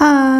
Hi,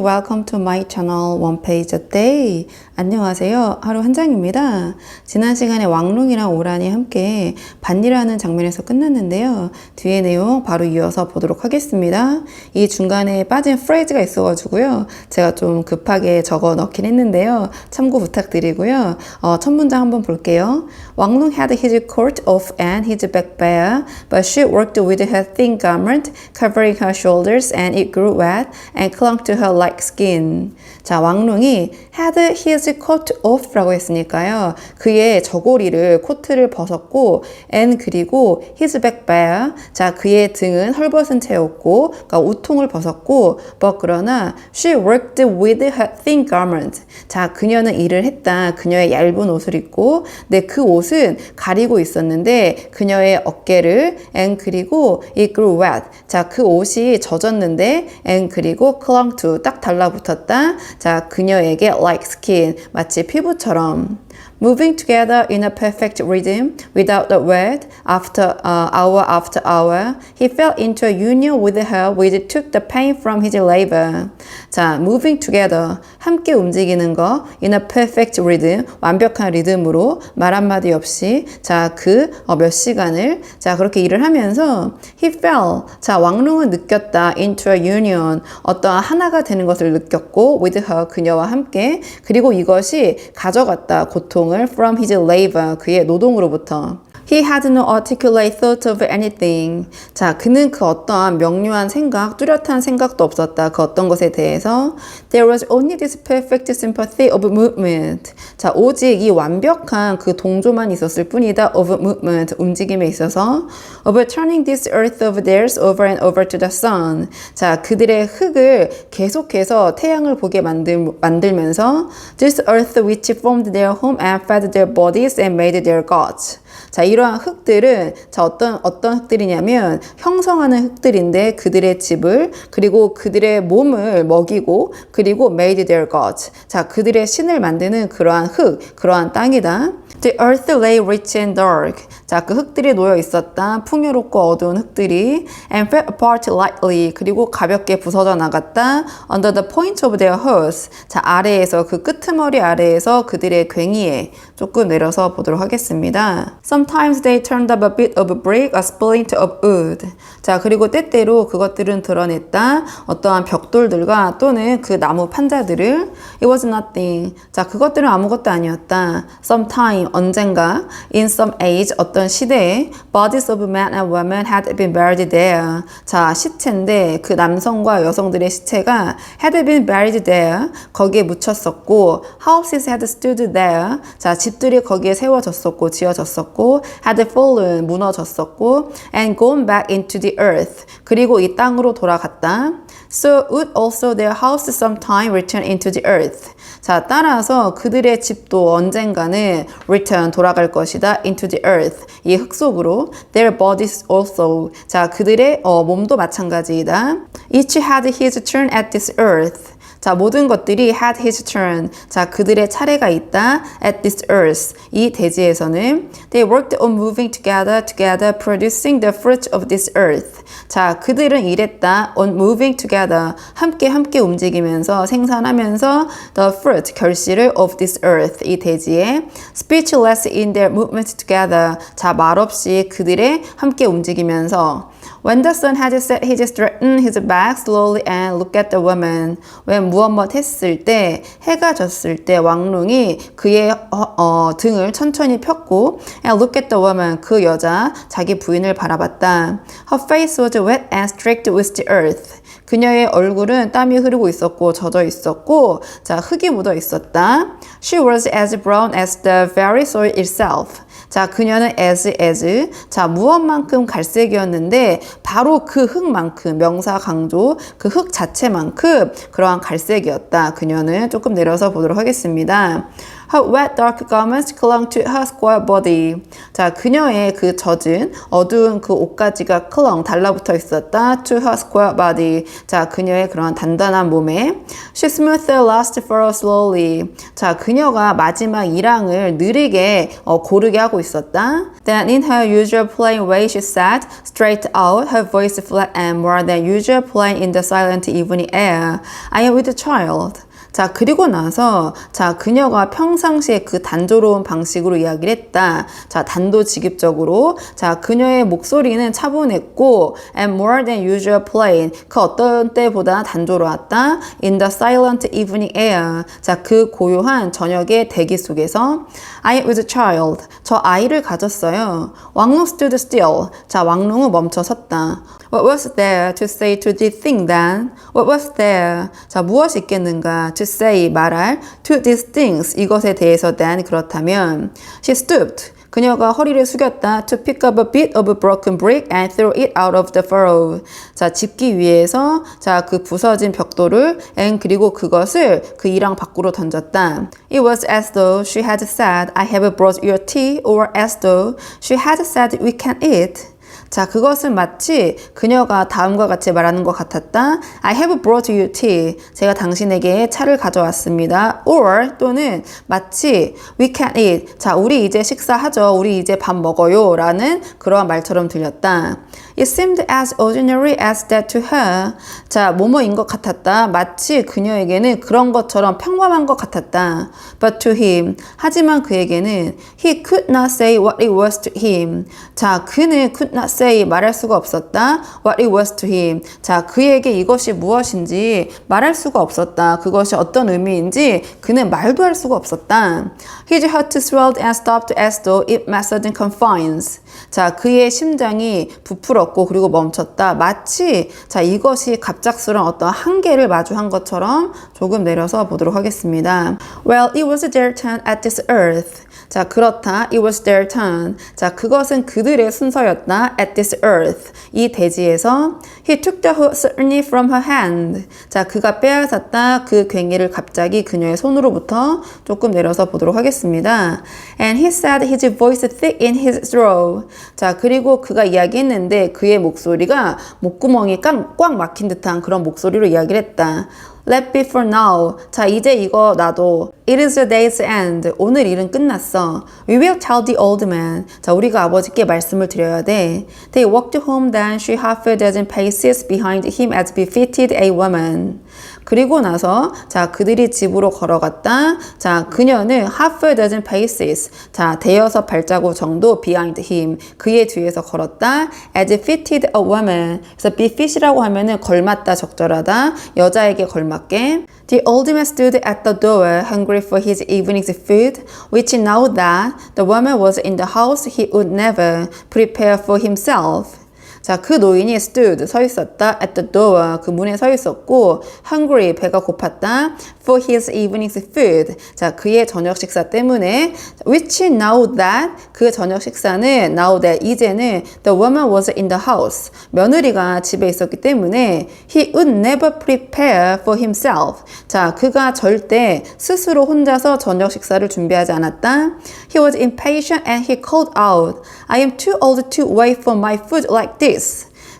welcome to my channel One Page a Day. 안녕하세요. 하루 한 장입니다. 지난 시간에 왕룽이랑 오란이 함께 반일하는 장면에서 끝났는데요. 뒤에 내용 바로 이어서 보도록 하겠습니다. 이 중간에 빠진 프레이즈가 있어가지고요. 제가 좀 급하게 적어 넣긴 했는데요. 참고 부탁드리고요. 어, 첫 문장 한번 볼게요. 왕룽 had his coat off and his back bare, but she worked with her thin garment covering her shoulders and it grew wet and clung to her like skin. 자, 왕룽이 had his coat off라고 했으니까요. 그의 저고리를 코트를 벗었고 and 그리고 his back bare. 자, 그의 등은 헐벗은 채였고 그러니까 우통을 벗었고 but 그러나 she worked with her thin garment. 자, 그녀는 일을 했다. 그녀의 얇은 옷을 입고 근데 그 옷은 가리고 있었는데 그녀의 어깨를 and 그리고 it grew wet. 자, 그 옷이 젖었는데 and 그리고 clung to 딱 달라붙었다. 자, 그녀에게 like skin 마치 피부처럼 moving together in a perfect rhythm without a word after uh, hour after hour he fell into a union with her which took the pain from his labor 자 moving together 함께 움직이는 거 in a perfect rhythm 완벽한 리듬으로 말 한마디 없이 자그 어, 몇 시간을 자 그렇게 일을 하면서 he fell 자 왕릉은 느꼈다 into a union 어떠한 하나가 되는 것을 느꼈고 with her 그녀와 함께 그리고 이것이 가져갔다 고통 을 from his labor 그의 노동으로부터 He had no articulate thought of anything. 자, 그는 그 어떠한 명료한 생각, 뚜렷한 생각도 없었다. 그 어떤 것에 대해서. There was only this perfect sympathy of movement. 자, 오직 이 완벽한 그 동조만 있었을 뿐이다. Of movement, 움직임에 있어서. Of turning this earth of theirs over and over to the sun. 자, 그들의 흙을 계속해서 태양을 보게 만들, 만들면서 This earth which formed their home and fed their bodies and made their gods. 자, 이러한 흙들은 자, 어떤 어떤 흙들이냐면 형성하는 흙들인데 그들의 집을 그리고 그들의 몸을 먹이고 그리고 made their gods. 자, 그들의 신을 만드는 그러한 흙, 그러한 땅이다. The earth lay rich and dark. 자, 그 흙들이 놓여 있었다. 풍요롭고 어두운 흙들이 and fell apart lightly. 그리고 가볍게 부서져 나갔다. Under the point of their hooves. 자, 아래에서 그 끄트머리 아래에서 그들의 괭이에 조금 내려서 보도록 하겠습니다. Sometimes they turned up a bit of brick, a splint of wood. 자, 그리고 때때로 그것들은 드러냈다. 어떠한 벽돌들과 또는 그 나무 판자들을 It was nothing. 자, 그것들은 아무것도 아니었다. Sometime, 언젠가, in some age, 어떤 시대에 bodies of men and women had been buried there. 자, 시체인데 그 남성과 여성들의 시체가 had been buried there. 거기에 묻혔었고 houses had stood there. 자, 집들이 거기에 세워졌었고 지어졌었고 had fallen, 무너졌었고 and gone back into the earth. 그리고 이 땅으로 돌아갔다. So would also their house sometime return into the earth. 자, 따라서 그들의 집도 언젠가는 return 돌아갈 것이다 into the earth. 이흙 속으로 their bodies also. 자, 그들의 어, 몸도 마찬가지이다. Each had his turn at this earth. 자, 모든 것들이 had his turn. 자, 그들의 차례가 있다. at this earth. 이 대지에서는 they worked on moving together, together, producing the fruit of this earth. 자, 그들은 일했다. on moving together. 함께 함께 움직이면서 생산하면서 the fruit, 결실을 of this earth. 이 대지에 speechless in their movement together. 자, 말없이 그들의 함께 움직이면서 When the sun had set, he straightened his back slowly and looked at the woman. when 무엇뭇 했을 때, 해가 졌을 때 왕릉이 그의 어, 어, 등을 천천히 폈고 and looked at the woman. 그 여자, 자기 부인을 바라봤다. Her face was wet and streaked with the earth. 그녀의 얼굴은 땀이 흐르고 있었고 젖어 있었고 자 흙이 묻어 있었다. She was as brown as the very soil itself. 자, 그녀는 as as 자, 무엇만큼 갈색이었는데 바로 그 흙만큼 명사 강조 그 흙 자체만큼 그러한 갈색이었다. 그녀는 조금 내려서 보도록 하겠습니다. Her wet dark garments clung to her square body. 자, 그녀의 그 젖은 어두운 그 옷가지가 clung 달라붙어 있었다. To her square body. 자, 그녀의 그런 단단한 몸에. She smoothed the last furrow slowly. 자, 그녀가 마지막 이랑을 느리게 어, 고르게 하고 있었다. Then in her usual plain way she sat straight out, her voice flat and more than usual plain in the silent evening air. I am with a child. 자, 그리고 나서, 자, 그녀가 평상시에 그 단조로운 방식으로 이야기를 했다. 자, 단도직입적으로. 자, 그녀의 목소리는 차분했고, and more than usual plain. 그 어떤 때보다 단조로웠다. In the silent evening air. 자, 그 고요한 저녁의 대기 속에서, I was a child. 저 아이를 가졌어요. 왕릉 stood still. 자, 왕릉은 멈춰 섰다. What was there to say to this thing then? What was there? 자, 무엇이 있겠는가? To say, 말할. To these things, 이것에 대해서 then, 그렇다면. She stooped. 그녀가 허리를 숙였다. To pick up a bit of a broken brick and throw it out of the furrow. 자, 짚기 위해서, 자, 그 부서진 벽돌을, and 그리고 그것을 그 이랑 밖으로 던졌다. It was as though she had said, I have brought your tea, or as though she had said, we can eat. 자, 그것은 마치 그녀가 다음과 같이 말하는 것 같았다. I have brought you tea. 제가 당신에게 차를 가져왔습니다. Or 또는 마치 we can eat. 자, 우리 이제 식사하죠. 우리 이제 밥 먹어요. 라는 그러한 말처럼 들렸다. It seemed as ordinary as that to her. 자, 뭐뭐인 것 같았다. 마치 그녀에게는 그런 것처럼 평범한 것 같았다. But to him. 하지만 그에게는 he could not say what it was to him. 자, 그는 could not say 말할 수가 없었다. What it was to him. 자, 그에게 이것이 무엇인지 말할 수가 없었다. 그것이 어떤 의미인지 그는 말도 할 수가 없었다. His heart swelled and stopped as though it met sudden confines. 자, 그의 심장이 부풀었고 그리고 멈췄다. 마치 자, 이것이 갑작스러운 어떤 한계를 마주한 것처럼 조금 내려서 보도록 하겠습니다. Well, it was their turn at this earth. 자, 그렇다. It was their turn. 자, 그것은 그들의 순서였다. At this earth. 이 대지에서 He took the suddenly from her hand. 자, 그가 빼앗았다. 그 괭이를 갑자기 그녀의 손으로부터 조금 내려서 보도록 하겠습니다. And he said his voice thick in his throat. 자, 그리고 그가 이야기했는데 그의 목소리가 목구멍이 꽉, 꽉 막힌 듯한 그런 목소리로 이야기를 했다. Let be for now. 자, 이제 이거 놔도. It is the day's end. 오늘 일은 끝났어. We will tell the old man. 자, 우리가 아버지께 말씀을 드려야 돼. They walked home then she half a dozen paces behind him as befitted a woman. 그리고 나서 자 그들이 집으로 걸어갔다. 자 그녀는 half a dozen paces. 자 대여섯 발자국 정도 behind him. 그의 뒤에서 걸었다. As fitted a woman. 그래서 befit이라고 하면은 걸맞다 적절하다. 여자에게 걸맞게. The old man stood at the door, hungry for his evening's food, which now that the woman was in the house, he would never prepare for himself. 자, 그 노인이 stood, 서 있었다. at the door, 그 문에 서 있었고, hungry, 배가 고팠다. for his evening's food. 자, 그의 저녁 식사 때문에, which now that, 그 저녁 식사는 now that, 이제는 the woman was in the house. 며느리가 집에 있었기 때문에, he would never prepare for himself. 자, 그가 절대 스스로 혼자서 저녁 식사를 준비하지 않았다. He was impatient and he called out, I am too old to wait for my food like this.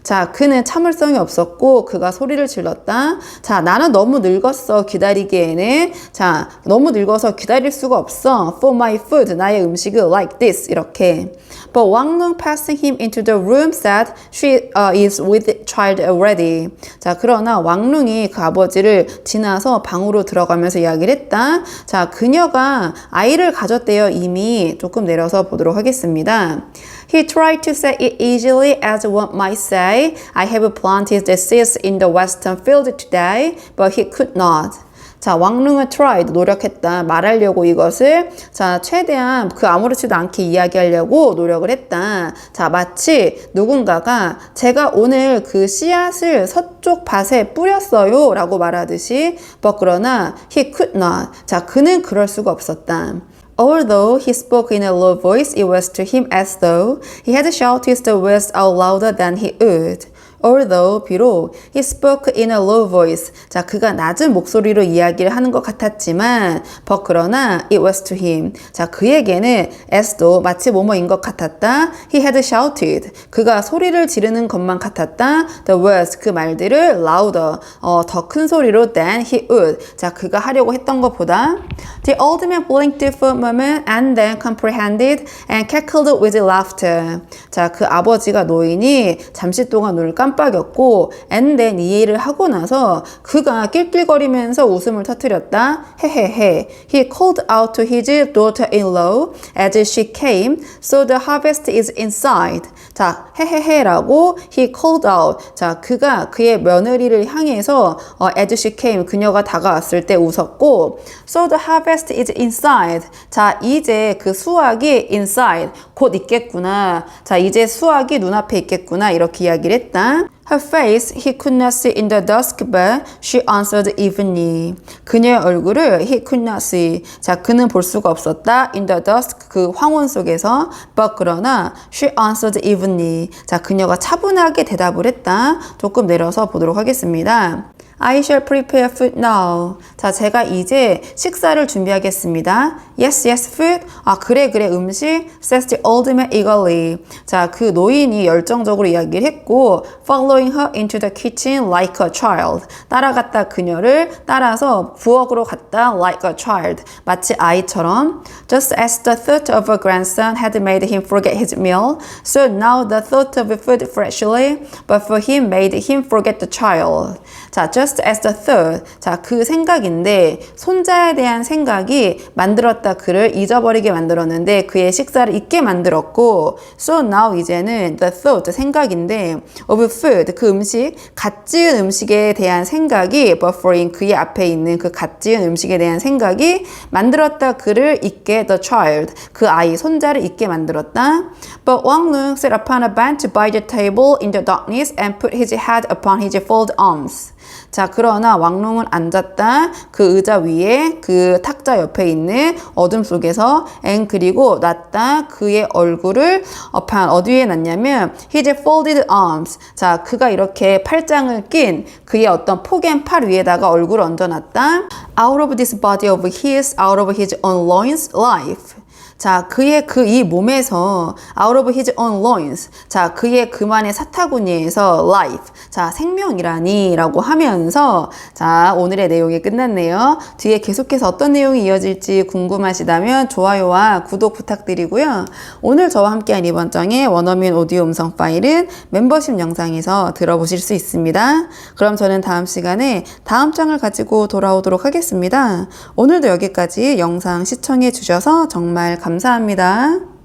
자, 그는 참을성이 없었고 그가 소리를 질렀다. 자, 나는 너무 늙었어. 기다리기에는. 자, 너무 늙어서 기다릴 수가 없어. For my food, 나의 음식을 like this. 이렇게. But Wang Lung passing him into the room said she uh, is with child already. 자, 그러나 왕룽이 그 아버지를 지나서 방으로 들어가면서 이야기를 했다. 자, 그녀가 아이를 가졌대요. 이미 조금 내려서 보도록 하겠습니다. He tried to say it easily as one might say, I have planted the seeds in the western field today, but he could not. 자, 왕릉은 tried, 노력했다. 말하려고 이것을, 자, 최대한 그 아무렇지도 않게 이야기하려고 노력을 했다. 자, 마치 누군가가 제가 오늘 그 씨앗을 서쪽 밭에 뿌렸어요. 라고 말하듯이, but 그러나 he could not. 자, 그는 그럴 수가 없었다. Although he spoke in a low voice, it was to him as though he had shouted the words out louder than he would. Although 비록 he spoke in a low voice. 자, 그가 낮은 목소리로 이야기를 하는 것 같았지만 but 그러나 it was to him. 자, 그에게는 as도 마치 뭐뭐인 것 같았다. He had shouted. 그가 소리를 지르는 것만 같았다. The words 그 말들을 louder 어, 더 큰 소리로 than he would. 자, 그가 하려고 했던 것보다 The old man blinked for a moment and then comprehended and cackled with laughter. 자, 그 아버지가 노인이 잠시 동안 눈을 깜빡였고 then 이해를 하고 나서 그가 낄낄거리면서 웃음을 터뜨렸다. 헤헤헤. He called out to his daughter-in-law as she came, so the harvest is inside. 자, 헤헤헤라고 he called out. 자, 그가 그의 며느리를 향해서 어, as she came 그녀가 다가왔을 때 웃었고 so the harvest is inside. 자, 이제 그 수확이 inside 곧 있겠구나. 자, 이제 수확이 눈앞에 있겠구나. 이렇게 이야기를 했다. Her face he could not see in the dusk, but she answered evenly. 그녀의 얼굴을 he could not see. 자, 그는 볼 수가 없었다. In the dusk, 그 황혼 속에서. But 그러나 she answered evenly. 자, 그녀가 차분하게 대답을 했다. 조금 내려서 보도록 하겠습니다. I shall prepare food now. 자, 제가 이제 식사를 준비하겠습니다. Yes, yes, food. 아, 그래, 그래, 음식. Says the old man eagerly. 자, 그 노인이 열정적으로 이야기를 했고, following her into the kitchen like a child. 따라갔다 그녀를 따라서 부엌으로 갔다 like a child. 마치 아이처럼. Just as the thought of a grandson had made him forget his meal, so now the thought of food freshly, but for him made him forget the child. 자, just as the third. 자, 그 생각인데 손자에 대한 생각이 만들었다 그를 잊어버리게 만들었는데 그의 식사를 잊게 만들었고 so now 이제는 the thought 생각인데 of food 그 음식 갓 지은 음식에 대한 생각이 buffering 그의 앞에 있는 그 갓 지은 음식에 대한 생각이 만들었다 그를 잊게 the child 그 아이 손자를 잊게 만들었다. But Wang Lung sat upon a bench by the table in the darkness and put his head upon his folded arms. 자, 그러나 왕롱은 앉았다. 그 의자 위에 그 탁자 옆에 있는 어둠 속에서 앤 그리고 놨다. 그의 얼굴을 upon 어디에 놨냐면 his folded arms. 자, 그가 이렇게 팔짱을 낀 그의 어떤 포갠 팔 위에다가 얼굴을 얹어 놨다. Out of this body of his, out of his own loins, life. 자, 그의 그 이 몸에서 out of his own loins. 자, 그의 그만의 사타구니에서 life. 자, 생명이라니라고 하면서 자, 오늘의 내용이 끝났네요. 뒤에 계속해서 어떤 내용이 이어질지 궁금하시다면 좋아요와 구독 부탁드리고요. 오늘 저와 함께한 이번 장의 원어민 오디오 음성 파일은 멤버십 영상에서 들어보실 수 있습니다. 그럼 저는 다음 시간에 다음 장을 가지고 돌아오도록 하겠습니다. 오늘도 여기까지 영상 시청해 주셔서 정말 감사합니다.